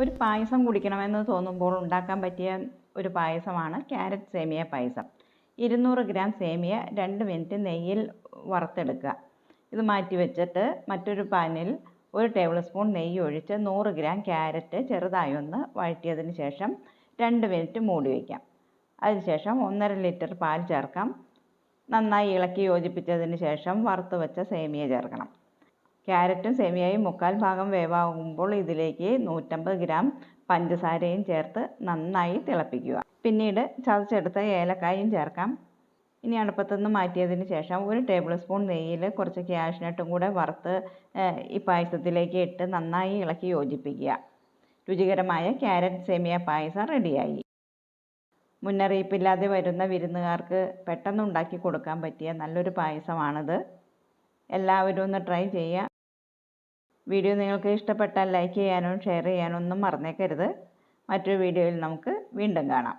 ഒരു പായസം കുടിക്കണമെന്ന് തോന്നുമ്പോൾ ഉണ്ടാക്കാൻ പറ്റിയ ഒരു പായസമാണ് ക്യാരറ്റ് സേമിയ പായസം. ഇരുന്നൂറ് ഗ്രാം സേമിയ രണ്ട് മിനിറ്റ് നെയ്യിൽ വറുത്തെടുക്കുക. ഇത് മാറ്റി വെച്ചിട്ട് മറ്റൊരു പാനിൽ ഒരു ടേബിൾ സ്പൂൺ നെയ്യ് ഒഴിച്ച് നൂറ് ഗ്രാം ക്യാരറ്റ് ചെറുതായി ഒന്ന് വഴറ്റിയതിന് ശേഷം രണ്ട് മിനിറ്റ് മൂടി വയ്ക്കാം അതിനുശേഷം ഒന്നര ലിറ്റർ പാൽ ചേർക്കാം. നന്നായി ഇളക്കി യോജിപ്പിച്ചതിന് ശേഷം വറുത്ത് വെച്ച സേമിയ ചേർക്കണം. ക്യാരറ്റും സേമിയയും മുക്കാൽ ഭാഗം വേവാകുമ്പോൾ ഇതിലേക്ക് നൂറ്റമ്പത് ഗ്രാം പഞ്ചസാരയും ചേർത്ത് നന്നായി തിളപ്പിക്കുക. പിന്നീട് ചതച്ചെടുത്ത ഏലക്കായും ചേർക്കാം. ഇനി അടുപ്പത്തു നിന്ന് മാറ്റിയതിന് ശേഷം ഒരു ടേബിൾ സ്പൂൺ നെയ്യിൽ കുറച്ച് ക്യാഷ്നട്ടും കൂടെ വറുത്ത് ഈ പായസത്തിലേക്ക് ഇട്ട് നന്നായി ഇളക്കി യോജിപ്പിക്കുക. രുചികരമായ ക്യാരറ്റ് സേമിയ പായസം റെഡിയായി. മുന്നറിയിപ്പില്ലാതെ വരുന്ന വിരുന്നുകാർക്ക് പെട്ടെന്ന് ഉണ്ടാക്കി കൊടുക്കാൻ പറ്റിയ നല്ലൊരു പായസമാണിത്. എല്ലാവരും ഒന്ന് ട്രൈ ചെയ്യുക. വീഡിയോ നിങ്ങൾക്ക് ഇഷ്ടപ്പെട്ടാൽ ലൈക്ക് ചെയ്യാനും ഷെയർ ചെയ്യാനും ഒന്നും മറന്നേക്കരുത്. മറ്റൊരു വീഡിയോയിൽ നമുക്ക് വീണ്ടും കാണാം.